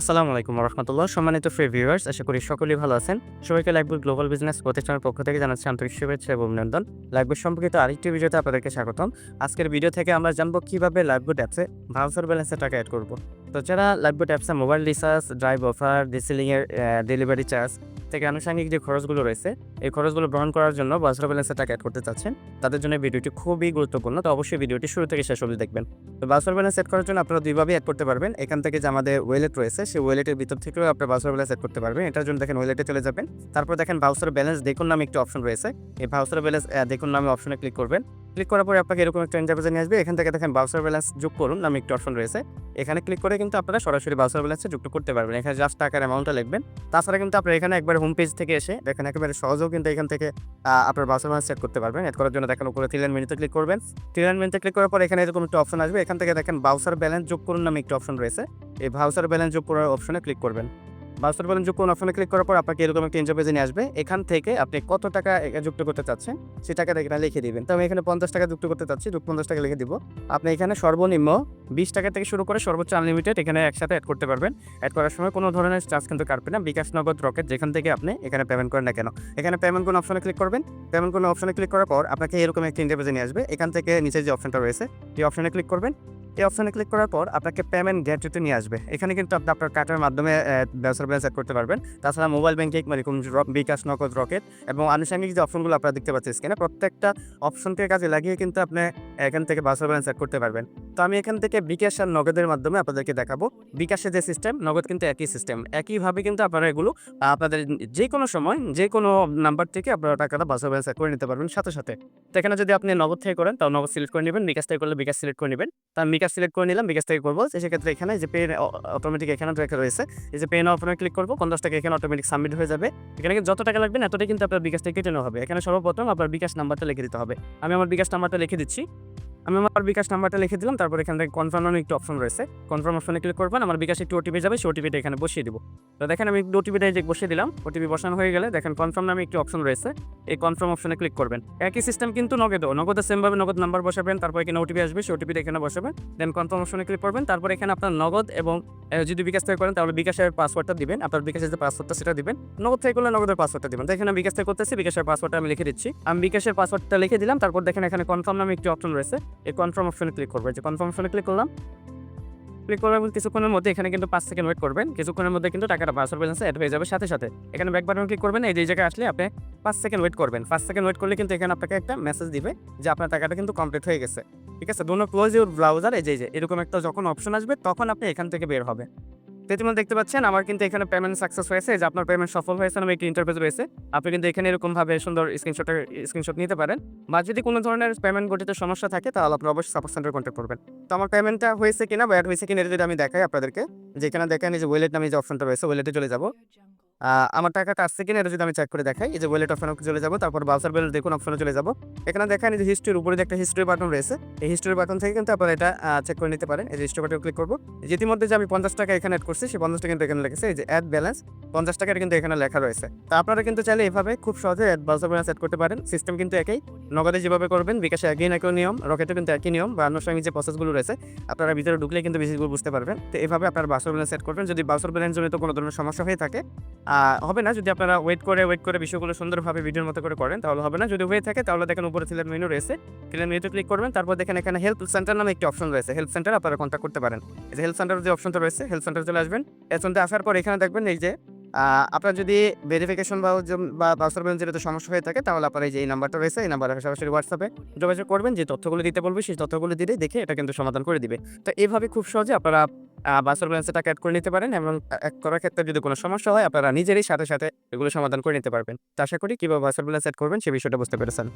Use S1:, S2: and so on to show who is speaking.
S1: আসসালামু আলাইকুম রহমতুল্লাহ সম্মানিত ফ্রি ভিউয়ার্স আশা করি সকলেই ভালো আছেন। সবাইকে লাইকবুক গ্লোবাল বিজনেস প্রতিষ্ঠানের পক্ষ থেকে জানাচ্ছি আন্তরিক শুভেচ্ছা এবং অভিনন্দন। লাইকবুক সম্পর্কিত আরেকটি ভিডিওতে আপনাদেরকে স্বাগতম। আজকের ভিডিও থেকে আমরা জানব কীভাবে লাইকবুক অ্যাপসে ভাউচার ব্যালেন্সে টাকা অ্যাড করব। তো যারা লাইভবুট অ্যাপসে মোবাইল রিচার্জ, ড্রাইভ অফার ডিসিলিংয়ের ডেলিভারি চার্জ থেকে আনুষঙ্গিক যে খরচগুলো রয়েছে, এই খরচগুলো গ্রহণ করার জন্য ভাউচার ব্যালেন্সে টাকা অ্যাড করতে চাচ্ছেন, তাদের জন্য ভিডিওটি খুবই গুরুত্বপূর্ণ। তো অবশ্যই ভিডিওটি শুরু থেকে শেষ অবধি দেখবেন। তো ভাউচার ব্যালেন্স সেট করার জন্য আপনারা দুইভাবে অ্যাড করতে পারবেন। এখান থেকে যে আমাদের ওয়েলেট রয়েছে, সেই ওয়েলেটের ভিতর থেকেও আপনার ভাউচার ব্যালেন্স সেট করতে পারবেন। এটার জন্য দেখেন ওয়েলেটে চলে যাবেন। তারপর দেখেন ভাউচার ব্যালেন্স দেখুন নামে একটি অপশন রয়েছে। এই ভাউচার ব্যালেন্স দেখুন নামে অপশনে ক্লিক করবেন। ক্লিক করার পরে আপনাকে এরকম একটা ইন্টারভেজে নিয়ে আসবে। এখান থেকে দেখেন ভাউচার ব্যালেন্স যোগ করুন নামে একটি অপশন রয়েছে। এখানে ক্লিক করে কিন্তু আপনারা সরাসরি বাউসার ব্যালেন্সে যুক্ত করতে পারবেন। এখানে জাস্ট টাকার অ্যামাউন্টটা লিখবেন। তাছাড়া কিন্তু আপনারা এখানে একবার হোম পেজ থেকে এসে দেখেন একেবারে সহজেও কিন্তু এখান থেকে আপনার বাউসার ব্যালেন্স সেট করতে পারবেন। এড করার জন্য দেখেন উপরে থ্রিল্যান্ড মেনুতে ক্লিক করবেন। থ্রিল্যান্ড মেনুতে ক্লিক করার পর এখানে এরকম একটা অপশন আসবে। এখান থেকে দেখেন বাউসার ব্যালেন্স যোগ করুন নামে একটি অপশন রয়েছে। এই বাউসার ব্যালেন্স যোগ করার অপশনে ক্লিক করবেন। ব্যালেন্স যোগ করুন অপশনে ক্লিক করার পর আপনাকে এরকম একটা ইন্টারপেজে নিয়ে আসবে। এখান থেকে আপনি কত টাকা যুক্ত করতে চাচ্ছেন সে টাকাটা এখানে লিখে দিবেন। তো আমি এখানে পঞ্চাশ টাকা যুক্ত করতে চাচ্ছি, যুক্ত পঞ্চাশ টাকা লিখে দিব। আপনি এখানে সর্বনিম্ন বিশ টাকা থেকে শুরু করে সর্বোচ্চ আনলিমিটেড এখানে একসাথে অ্যাড করতে পারবেন। অ্যাড করার সময় কোনো ধরনের চার্জ কিন্তু কাটবে না। বিকাশ নগদ রকেট যেখান থেকে আপনি এখানে পেমেন্ট করেন না কেন। এখানে পেমেন্ট কোন অপশনে ক্লিক করবেন? পেমেন্ট কোন অপশনে ক্লিক করার পর আপনাকে এরকম একটা ইন্টারপেজে নিয়ে আসবে। এখান থেকে নিচে যে অপশনটা রয়েছে এই অপশনে ক্লিক করবেন এই অপশনে ক্লিক করার পর আপনাকে পেমেন্ট গ্যাটরিতে নিয়ে আসবে। এখানে কিন্তু আপনি আপনার কার্ডের মাধ্যমে ব্যবসার ব্যালেন্স করতে পারবেন। তাছাড়া মোবাইল ব্যাংকিং মানে কোন বিকাশ, নগদ রকেট এবং আনুষঙ্গিক যে অপশনগুলো আপনারা দেখতে পাচ্ছেন স্ক্রিনে প্রত্যেকটা অপশনকে কাজে লাগিয়ে কিন্তু আপনি এখান থেকে ব্যবসার ব্যালেন্স অ্যাড করতে পারবেন। তো আমি এখান থেকে বিকাশ আর নগদের মাধ্যমে আপনাদেরকে দেখাবো। বিকাশের যে সিস্টেম নগদ কিন্তু একই সিস্টেম একইভাবে কিন্তু আপনারা এগুলো, আপনাদের যে কোনো সময় যে কোনো নাম্বার থেকে আপনারা টাকাটা বাসা ব্যালেন্স করে নিতে পারবেন সাথে সাথে। তো এখানে যদি আপনি নগদ থেকে করেন, তাও নগদ সিলেক্ট করে নেবেন, বিকাশ থেকে করলে বিকাশ সিলেক্ট করে নেবেন। তার আমি বিকাশ সিলেক্ট করে নিলাম, বিকাশ থেকে করব। সেক্ষেত্রে এখানে যে পে অটোমেটিক এখানে রেখে রয়েছে। এই যে পে নাও অপশনে ক্লিক করব, পঞ্চাশ টাকা এখানে অটোমেটিক সাবমিট হয়ে যাবে। এখানে কিন্তু যত টাকা লাগবে এতটাই কিন্তু আপনার বিকাশ থেকে কেটে নেওয়া হবে। এখানে সর্বপ্রথম আপনার বিকাশ নাম্বারটা লিখে দিতে হবে। আমি আমার বিকাশ নাম্বারটা লিখে দিচ্ছি। আমি আমার বিকাশ নাম্বারটা লিখে দিলাম, তারপর এখানে কনফার্ম নামে একটু অপশন রয়েছে। কনফার্ম অপশনে ক্লিক করবেন, আমার বিকাশে একটু ওটিপি যাবে, সেই ওটিপিটা এখানে বসিয়ে দিব। তো দেখেন আমি ওটিপিটা যে বসিয়ে দিলাম ওটিপি বসানো হয়ে গেলে দেখেন কনফার্ম নামে একটি অপশন রয়েছে। এই কনফার্ম অপশনে ক্লিক করবেন। একই সিস্টেম কিন্তু নগদও নগদের সেমভাবে নগদ নাম্বার বসাবেন, তারপর এখানে ওটিপি আসবে সেই ওটিপিটা এখানে বসাবেন দেন কনফার্ম অপশনে ক্লিক করবেন, তারপর এখানে আপনার নগদ এবং যদি বিকাশ থেকে করেন, তাহলে বিকাশের পাসওয়ার্ডটা দিবেন, আপনার বিকাশের যে পাসওয়ার্ডটা সেটা দিবেন। নগদ থেকে করলে নগদের পাসওয়ার্ডটা দিবেন। দেখেন বিকাশ থেকে করতেছি, বিকাশের পাসওয়ার্ডটা আমি লিখে দিচ্ছি। আমি বিকাশের পাসওয়ার্ডটা লিখে দিলাম, তারপর দেখেন এখানে কনফার্ম নামে একটি অপশন রয়েছে। এই কনফার্ম অপশনে ক্লিক করবে। যে কনফার্ম অপশনে ক্লিক করলাম ক্লিক করবেন এবং কিছুক্ষণের মধ্যে এখানে কিন্তু পাঁচ সেকেন্ড ওয়েট করবেন। কিছুক্ষণের মধ্যে কিন্তু টাকাটা পাসওয়ার্ড ব্যালেন্সে অ্যাড হয়ে যাবে সাথে সাথে। এখানে ব্যাক বাটন ক্লিক করবেন, এই যে জায়গায় আসলে আপনি পাঁচ সেকেন্ড ওয়েট করবেন। পাঁচ সেকেন্ড ওয়েট করলে কিন্তু এখানে আপনাকে একটা মেসেজ দিবে যে আপনার টাকাটা কিন্তু কমপ্লিট হয়ে গেছে। ঠিক আছে? দোনো ক্লোজ ইউর ব্রাউজার এই যে এরকম একটা যখন অপশন আসবে, তখন আপনি এখান থেকে বের হবে তো দেখতে পাচ্ছেন, আমার কিন্তু এখানে পেমেন্ট সাকসেস হয়েছে। যে আপনার পেমেন্ট সফল হয়েছে আমি একটি ইন্টারফেস রয়েছে। আপনি কিন্তু এখানে এরকমভাবে সুন্দর স্ক্রিনশটের স্ক্রিনশট নিতে পারেন। বা যদি কোনো ধরনের পেমেন্ট গঠিত সমস্যা থাকে, তাহলে আপনি অবশ্যই সাপোর্ট সেন্টার কন্ট্যাক্ট করবেন। তো আমার পেমেন্টটা হয়েছে কিনা বা অ্যাড হয়েছে কিনা এটা যদি আমি দেখাই আপনাদেরকে, যেখানে দেখেন যে ওয়েলেট নামে যে অপশনটা রয়েছে ওয়েলেটে চলে যাব। আমার টাকা আসছে কিনা এটা যদি আমি চেক করে দেখাই। এই যে ওয়েলেট অপশন চলে যাব, তারপর বাউসার বেল দেখুন অপশনে চলে যাব। এখানে দেখেন যে হিস্ট্রির উপরে একটা হিস্ট্রি বাটন রয়েছে, এই হিস্ট্রি বাটন থেকে কিন্তু আপনারা এটা চেক করে নিতে পারেন। এই যে হিস্ট্রি বাটন ক্লিক করব। ইতিমধ্যে যে আমি পঞ্চাশ টাকা এখানে অ্যাড করছি, সেই পঞ্চাশ টাকা কিন্তু এখানে লেগেছে। এই যে অ্যাড ব্যালেন্স পঞ্চাশ টাকার কিন্তু এখানে লেখা রয়েছে। তো আপনারা কিন্তু চাইলে এভাবে খুব সহজে অ্যাড বাউসার ব্যালেন্স অ্যাড করতে পারেন। সিস্টেম কিন্তু একই। নগদে যেভাবে করবেন, বিকাশে একই একই নিয়ম, রকেটে কিন্তু একই নিয়ম বা আনুষঙ্গিক যে প্রসেসগুলো রয়েছে, আপনারা ভিতরে ঢুকলে কিন্তু বেশিগুলো বুঝতে পারবেন। তো এভাবে আপনারা বাউসার ব্যালেন্স সেট করবেন। যদি বাউসার ব্যালেন্স জনিত কোনো ধরনের সমস্যা হয়ে থাকে হবে না। যদি আপনারা ওয়েট করে ওয়েট করে বিষয়গুলো সুন্দরভাবে ভিডিওর মতো করে করেন, তাহলে হবে না। যদি হয়ে থাকে, তাহলে দেখেন উপরে সিলেক্ট মেনু রয়েছে। সিলেক্ট মেনুতে ক্লিক করবেন। তারপর দেখেন এখানে হেল্প সেন্টার নামে একটি অপশন রয়েছে। হেল্প সেন্টার আপনারা কন্ট্যাক্ট করতে পারেন। এই যে হেল্প সেন্টার যে অপশনটা রয়েছে হেল্প সেন্টার চলে আসবেন। এর সেন্টার আসার পর এখানে দেখবেন এই যে আপনার যদি ভেরিফিকেশন বা বাউসার ব্যালেন্স যেটা সমস্যা হয়ে থাকে, তাহলে আপনার এই যে এই নাম্বারটা রয়েছে, এই নাম্বারে সরাসরি হোয়াটসঅ্যাপে যোগাযোগ করবেন, যে তথ্যগুলো দিতে বলবে, সেই তথ্যগুলো দিলে দেখে এটা কিন্তু সমাধান করে দিবে। তো এইভাবে খুব সহজে আপনারা বাসর ব্যালেন্সে টাকা অ্যাড করে নিতে পারেন এবং এক করার ক্ষেত্রে যদি কোনো সমস্যা হয়, আপনারা নিজেরই সাথে সাথে এগুলো সমাধান করে নিতে পারবেন। তো আশা করি কীভাবে বাসর ব্যালেন্স অ্যাড করবেন, সে বিষয়টা বুঝতে পেরেছেন।